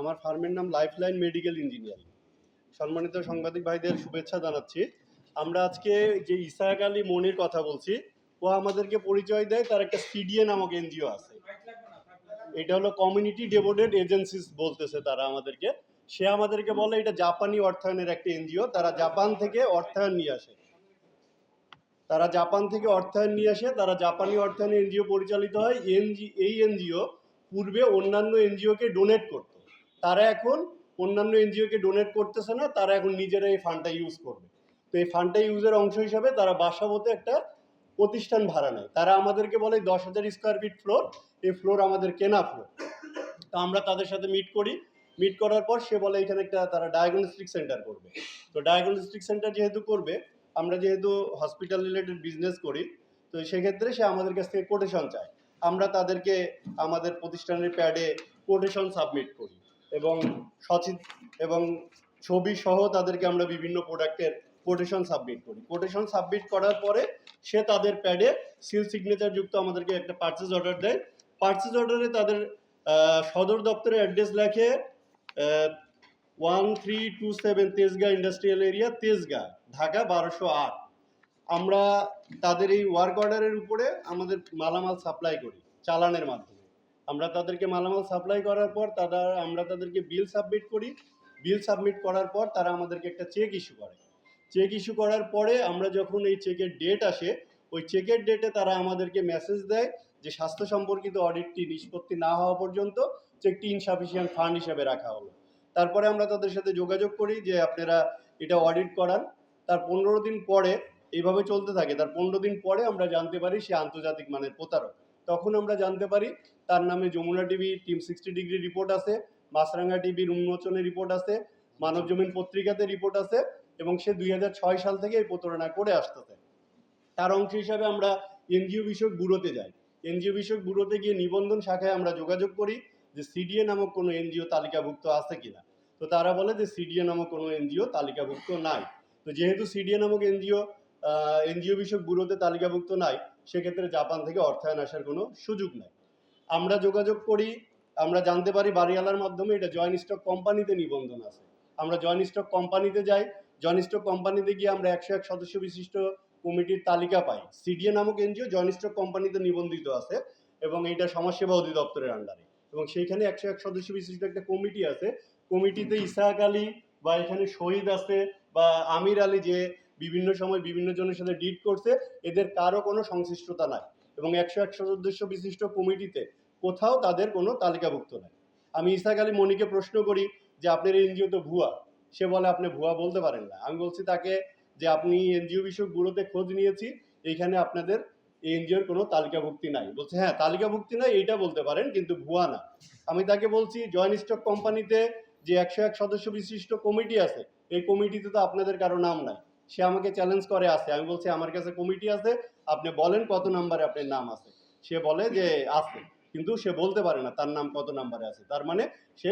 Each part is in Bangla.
আমার ফার্মের নাম লাইফলাইন মেডিকেল ইঞ্জিনিয়ারিং সম্মানিত সাংবাদিক ভাইদের শুভেচ্ছা জানাচ্ছি। আমরা আজকে যে ইসাহাক আলী মনির কথা বলছি, ও আমাদেরকে পরিচয় দেয়, তার একটা সিডিএ নামক এনজিও আছে। এটা হলো কমিউনিটি ডেভোটেড এজেন্সিস বলতেছে তারা আমাদেরকে। সে আমাদেরকে বলে, এটা জাপানি অর্থায়নের একটা এনজিও, তারা জাপান থেকে অর্থায়ন নিয়ে আসে। তারা জাপান থেকে অর্থায়ন নিয়ে আসে, তারা জাপানি অর্থায়ন এনজিও পরিচালিত হয়। এনজি, এই এনজিও পূর্বে অন্যান্য এনজিওকে ডোনেট করত। তারা এখন অন্যান্য এনজিওকে ডোনেট করতেছে না, তারা এখন নিজেরা এই ফান্ডটা ইউজ করবে। তো এই ফান্ডটা ইউজের অংশ হিসাবে তারা বাসাবোতে একটা প্রতিষ্ঠান ভাড়া নেয়। তারা আমাদেরকে বলে দশ হাজার স্কোয়ার ফিট ফ্লোর এই ফ্লোর আমাদের কেনা ফ্লোর তো আমরা তাদের সাথে মিট করি। মিট করার পর সে বলে এখানে একটা তারা ডায়াগনস্টিক সেন্টার করবে। তো ডায়াগনস্টিক সেন্টার যেহেতু করবে, আমরা যেহেতু হসপিটাল রিলেটেড বিজনেস করি, তো সেক্ষেত্রে সে আমাদের কাছ থেকে কোটেশন চায়। আমরা তাদেরকে আমাদের প্রতিষ্ঠানের প্যাডে কোটেশন সাবমিট করি। এবং সচিত এবং ছবি সহ তাদেরকে আমরা বিভিন্ন প্রোডাক্টের কোটেশন সাবমিট করি। কোটেশন সাবমিট করার পরে সে তাদের প্যাডে সিল সিগনেচার যুক্ত আমাদেরকে একটা পার্চেজ অর্ডার দেয়। পার্চেজ অর্ডারে তাদের সদর দপ্তরের অ্যাড্রেস লেখে one three two seven Tejgaon industrial area Tejgaon, Dhaka বারোশো আট। আমরা তাদের এই ওয়ার্ক অর্ডারের উপরে আমাদের মালামাল সাপ্লাই করি, চালানের মাধ্যমে। আমরা তাদেরকে মালামাল সাপ্লাই করার পর তারা, আমরা তাদেরকে বিল সাবমিট করি। বিল সাবমিট করার পর তারা আমাদেরকে একটা চেক ইস্যু করে। চেক ইস্যু করার পরে আমরা যখন এই চেকের ডেট আসে, ওই চেকের ডেটে তারা আমাদেরকে মেসেজ দেয় যে স্বাস্থ্য সম্পর্কিত অডিটটি নিষ্পত্তি না হওয়া পর্যন্ত চেকটি ইনসাফিসিয়েন্ট ফান্ড হিসেবে রাখা হলো। তারপরে আমরা তাদের সাথে যোগাযোগ করি যে আপনারা এটা অডিট করান। তার পনেরো দিন পরে এইভাবে চলতে থাকে, তার পনেরো দিন পরে আমরা জানতে পারি সে আন্তর্জাতিক মানের প্রতারক। তখন আমরা জানতে পারি, তার নামে Jamuna TV, team sixty degree report আছে মাছরাঙ্গা টিভির উন্মোচনের রিপোর্ট আছে, মানব জমিন পত্রিকাতে রিপোর্ট আছে এবং সে দুই হাজার ছয় সাল থেকে এই প্রতারণা করে আসতেছে। তার অংশ হিসাবে আমরা এনজিও বিষয়ক ব্যুরোতে যাই। এনজিও বিষয়ক ব্যুরোতে গিয়ে নিবন্ধন শাখায় আমরা যোগাযোগ করি যে সিডিএ নামক কোনো এনজিও তালিকাভুক্ত আছে কিনা। তো তারা বলে যে সিডিএ নামক কোনো এনজিও তালিকাভুক্ত নাই। তো যেহেতু সিডিএ নামক এনজিও এনজিও বিষয়ক ব্যুরোতে তালিকাভুক্ত নাই সেক্ষেত্রে জাপান থেকে অর্থায়ন আসার কোনো সুযোগ নাই। আমরা যোগাযোগ করি, আমরা জানতে পারি বাড়িওয়ালার মাধ্যমে এটা জয়েন্ট স্টক কোম্পানিতে নিবন্ধন আছে। আমরা জয়েন্ট স্টক কোম্পানিতে যাই জয়েন্ট স্টক কোম্পানিতে গিয়ে আমরা একশো এক সদস্য বিশিষ্ট কমিটির তালিকা পাই। সিডিএ নামক এনজিও জয়েন্ট স্টক কোম্পানিতে নিবন্ধিত আছে এবং এটা সমাজসেবা অধিদপ্তরের আন্ডারে এবং সেইখানে একশো এক সদস্য বিশিষ্ট একটা কমিটি আছে। কমিটিতে ইসাহাক আলী বা এখানে শহীদ আছে বা আমির আলী যে বিভিন্ন সময় বিভিন্ন জনের সাথে ডিট করছে, এদের কারও কোনো সংশ্লিষ্টতা নাই। এবং একশো এক সদস্য বিশিষ্ট কমিটিতে কোথাও তাদের কোনো তালিকাভুক্ত নাই। আমি ইসাহাক আলী মনিকে প্রশ্ন করি যে, আপনার এনজিও তো ভুয়া? সে বলে, আপনি ভুয়া বলতে পারেন না। আমি বলছি তাকে যে, আপনি এনজিও বিষয়ক ব্যুরোতে খোঁজ নিয়েছি এইখানে আপনাদের এনজিওর কোনো তালিকাভুক্তি নাই। বলছে হ্যাঁ তালিকাভুক্তি নাই, এইটা বলতে পারেন, কিন্তু ভুয়া না। আমি তাকে বলছি জয়েন্ট স্টক কোম্পানিতে যে একশো এক সদস্য বিশিষ্ট কমিটি আছে, এই কমিটিতে তো আপনাদের কারও নাম নাই। সে আমাকে চ্যালেঞ্জ করে আসে আমি বলছি, আমার কাছে কমিটি আছে, আপনি বলেন কত নাম্বারে আপনার নাম আছে। সে বলে যে, আছে। কিন্তু সে বলতে পারে না তার নাম কত নাম্বারে আছে। তার মানে সে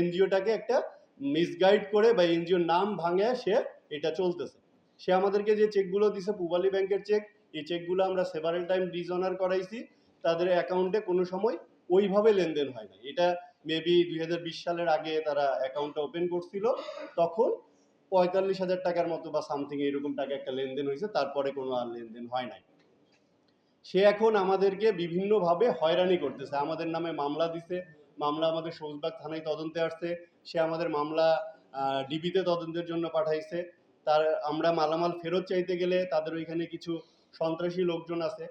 এনজিওটাকে একটা মিসগাইড করে বা এনজিওর নাম ভাঙে সে এটা চলতেছে। সে আমাদেরকে যে চেকগুলো দিছে, পুবালি ব্যাংকের চেক এই চেকগুলো আমরা সেভারেল টাইম ডিজনার করাইছি। তাদের অ্যাকাউন্টে কোনো সময় ওইভাবে লেনদেন হয় না এটা মেবি দুই হাজার বিশ সালের আগে তারা অ্যাকাউন্টটা ওপেন করছিল। তখন পঁয়তাল্লিশ হাজার টাকার মতো বা সামথিং এরকম টাকা একটা লেনদেন হয়েছে, তারপরে কোনো আর লেনদেন হয় নাই। সে এখন আমাদেরকে বিভিন্নভাবে হয়রানি করতেছে। আমাদের নামে মামলা দিছে, মামলা আমাদের সৌজবাগ থানায় তদন্তে আসছে, সে আমাদের মামলা ডিবিতে তদন্তের জন্য পাঠাইছে। তার, আমরা মালামাল ফেরত চাইতে গেলে তাদের ওইখানে কিছু সন্ত্রাসী লোকজন আছে।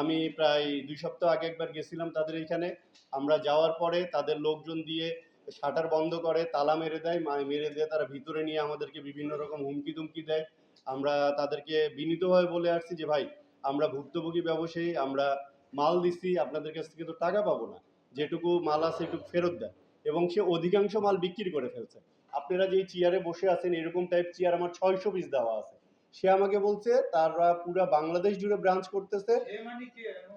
আমি প্রায় দুই সপ্তাহ আগে একবার গেছিলাম তাদের এইখানে আমরা যাওয়ার পরে তাদের লোকজন দিয়ে শাটার বন্ধ করে তালা মেরে দেয় মা- মেরে দিয়ে তারা ভিতরে নিয়ে আমাদেরকে বিভিন্ন রকম হুমকি দুমকি দেয়। আমরা তাদেরকে বিনীতভাবে বলে আসছি যে ভাই আমরা ভুক্তভোগী ব্যবসায়ী আমরা মাল দিচ্ছি আপনাদের কাছ থেকে তো টাকা পাবো না। যেটুকু মাল আছে এটুকু ফেরত দেয় এবং সে অধিকাংশ মাল বিক্রি করে ফেলছে। আপনারা যেই চেয়ারে বসে আছেন এরকম টাইপ চেয়ার আমার ছয়শো পিস দেওয়া আছে। সে আমাকে বলছে তারা পুরো বাংলাদেশ জুড়ে ব্রাঞ্চ করতেছে।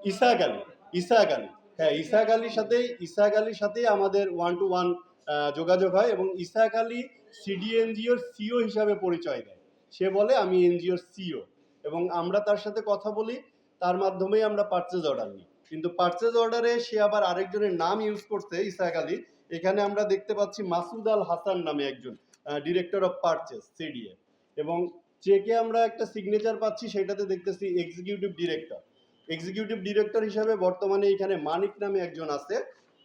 ইসাহাক আলী ইসাহাক আলী। হ্যাঁ ইসাহাক আলীর সাথেই ইসাহাক আলীর সাথেই আমাদের ওয়ান টু ওয়ান যোগাযোগ হয় এবং ইসাহাক আলী সিডি এনজিওর সিও হিসাবে পরিচয় দেয়। সে বলে, আমি এনজিওর সিও এবং আমরা তার সাথে কথা বলি, তার মাধ্যমেই আমরা পারচেজ অর্ডার নিই। কিন্তু পারচেজ অর্ডারে সে আবার আরেকজনের নাম ইউজ করছে ইসাহাক আলী। এখানে আমরা দেখতে পাচ্ছি মাসুদ আল হাসান নামে একজন ডিরেক্টর অফ পারচেস সিডিএ এবং চেকে আমরা একটা সিগনেচার পাচ্ছি, সেটাতে দেখতেছি এক্সিকিউটিভ ডিরেক্টর এক্সিকিউটিভ ডিরেক্টর হিসাবে বর্তমানে এখানে মানিক নামে একজন আছে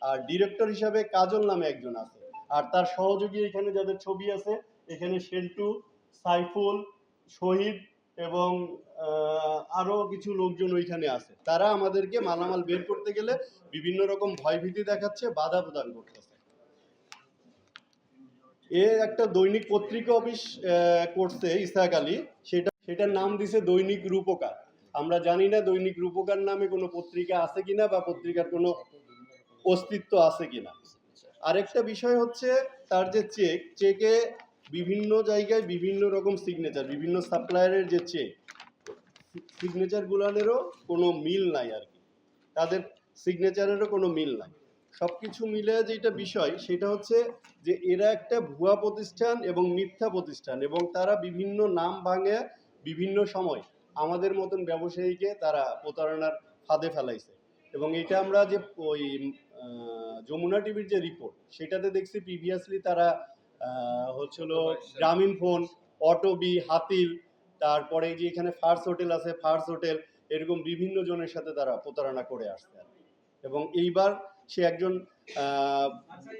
আর ডিরেক্টর হিসাবে কাজল নামে একজন আছে। আর তার সহযোগী এখানে যাদের ছবি আছে এখানে সেন্টু সাইফুল শহীদ এবং আহ, আরও কিছু লোকজন ওইখানে আছে। তারা আমাদেরকে মালামাল বের করতে গেলে বিভিন্ন রকম ভয়ভীতি দেখাচ্ছে বাধা প্রদান করতেছে। এ একটা দৈনিক পত্রিকা অফিস করছে ইসাক আলী। সেটা সেটার নাম দিছে দৈনিক রূপকার। আমরা জানি না দৈনিক রূপকার নামে কোনো পত্রিকা আছে কিনা বা পত্রিকার কোনো অস্তিত্ব আছে কিনা। আরেকটা বিষয় হচ্ছে তার যে চেক, চেকে বিভিন্ন জায়গায় বিভিন্ন রকম সিগনেচার বিভিন্ন সাপ্লায়ারের যে চেক সিগনেচার গুলানেরও কোনো মিল নাই আর কি। তাদের সিগনেচারেরও কোনো মিল নাই। সব কিছু মিলে যেটা বিষয়, সেটা হচ্ছে যে এরা একটা ভুয়া প্রতিষ্ঠান এবং মিথ্যা প্রতিষ্ঠান এবং তারা বিভিন্ন নাম ভাঙে বিভিন্ন সময়। আমাদের মতন ব্যবসায়ীকে তারা প্রতারণার ফাঁদে ফেলাইছে। এবং এটা আমরা যে ওই যমুনা টিভির যে রিপোর্ট সেটাতে দেখছি প্রিভিয়াসলি তারা হচ্ছিল গ্রামীণ ফোন অটোবি হাতিল তারপরে যে এখানে ফার্স হোটেল আছে ফার্স হোটেল এরকম বিভিন্ন জনের সাথে তারা প্রতারণা করে আসছে এবং এইবার সে একজন আচ্ছা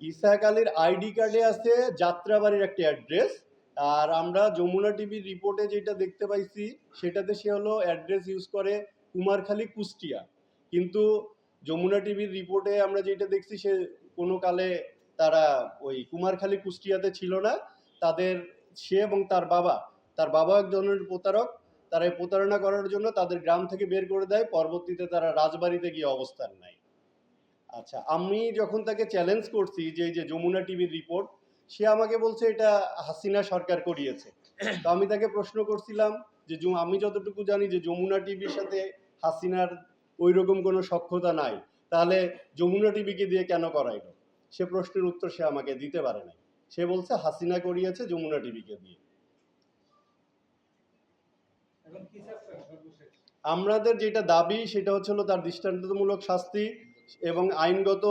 ইসাহাক আলীর আইডি কার্ডে আছে যাত্রাবাড়ির একটি অ্যাড্রেস আর আমরা যমুনা টিভির রিপোর্টে যেটা দেখতে পাইছি, সেটাতে সে হলো অ্যাড্রেস ইউজ করে কুমারখালী কুষ্টিয়া। কিন্তু যমুনা টিভির রিপোর্টে আমরা যেটা দেখছি, সে কোনো কালে তারা ওই কুমারখালী কুষ্টিয়াতে ছিল না। তাদের সে এবং তার বাবা তার বাবা একজনের প্রতারক, তারা এই প্রতারণা করার জন্য তাদের গ্রাম থেকে বের করে দেয়, পরবর্তীতে তারা রাজবাড়িতে গিয়ে অবস্থান নেয়। আচ্ছা আমি যখন তাকে চ্যালেঞ্জ করছি যে এই যে যমুনা টিভির রিপোর্ট সে আমাকে বলছে এটা হাসিনা সরকার করিয়েছে। তো আমি তাকে প্রশ্ন করছিলাম যে আমি যতটুকু জানি যে যমুনা টিভির সাথে হাসিনার ওই রকম কোনো সক্ষতা নাই। তাহলে যমুনা টিভিকে দিয়ে কেন করাইলো? সে প্রশ্নের উত্তর সে আমাকে দিতে পারে নাই। সে বলছে হাসিনা করিয়েছে যমুনা টিভিকে দিয়ে। আমাদের যেটা দাবি সেটা হচ্ছে হলো তার দৃষ্টান্তমূলক শাস্তি এবং আইনগত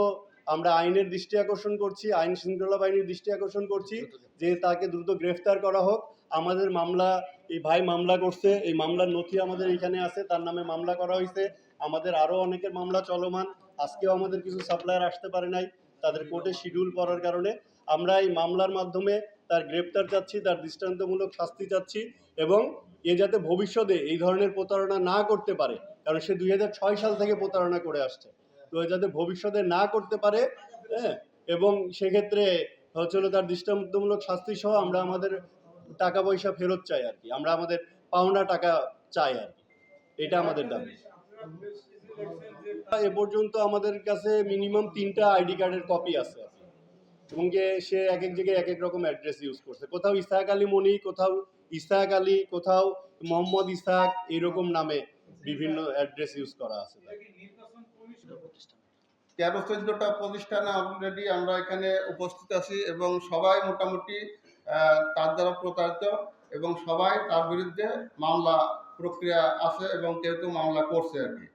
আমরা আইনের দৃষ্টি আকর্ষণ করছি আইন শৃঙ্খলা বাহিনীর দৃষ্টি আকর্ষণ করছি যে তাকে দ্রুত গ্রেফতার করা হোক। আমাদের মামলা এই ভাই মামলা করছে এই মামলার নথি আমাদের এখানে আছে তার নামে মামলা করা হয়েছে। আমাদের আরও অনেকের মামলা চলমান আজকেও আমাদের কিছু সাপ্লায়ার আসতে পারে নাই তাদের কোর্টে শিডিউল পড়ার কারণে। আমরা এই মামলার মাধ্যমে তার গ্রেপ্তার চাচ্ছি তার দৃষ্টান্তমূলক শাস্তি চাচ্ছি এবং এ যাতে ভবিষ্যতে এই ধরনের প্রতারণা না করতে পারে কারণ সে দুই হাজার ছয় সাল থেকে প্রতারণা করে আসছে। তো যাতে ভবিষ্যতে না করতে পারে হ্যাঁ এবং সেক্ষেত্রে হচ্ছিল তার দৃষ্টান্তমূলক শাস্তি সহ আমরা আমাদের টাকা পয়সা ফেরত চাই আর কি। আমরা আমাদের পাওনা টাকা চাই আর কি। এটা আমাদের দাবি। এ পর্যন্ত আমাদের কাছে মিনিমাম তিনটা আইডি কার্ডের কপি আছে। এবং যে সে এক এক জায়গায় এক এক রকম অ্যাড্রেস ইউজ করছে। কোথাও ইসাহাক আলী মনি, কোথাও ইসাহাক আলী, কোথাও মোহাম্মদ ইসাহাক এরকম নামে বিভিন্ন অ্যাড্রেস ইউজ করা আছে এটা কি নির্বাচন কমিশন তেরো চোদ্দটা প্রতিষ্ঠানে অলরেডি আমরা এখানে উপস্থিত আছি এবং সবাই মোটামুটি তার দ্বারা প্রতারিত এবং সবাই তার বিরুদ্ধে মামলা প্রক্রিয়া আছে এবং কেউ কেউ মামলা করছে আর কি।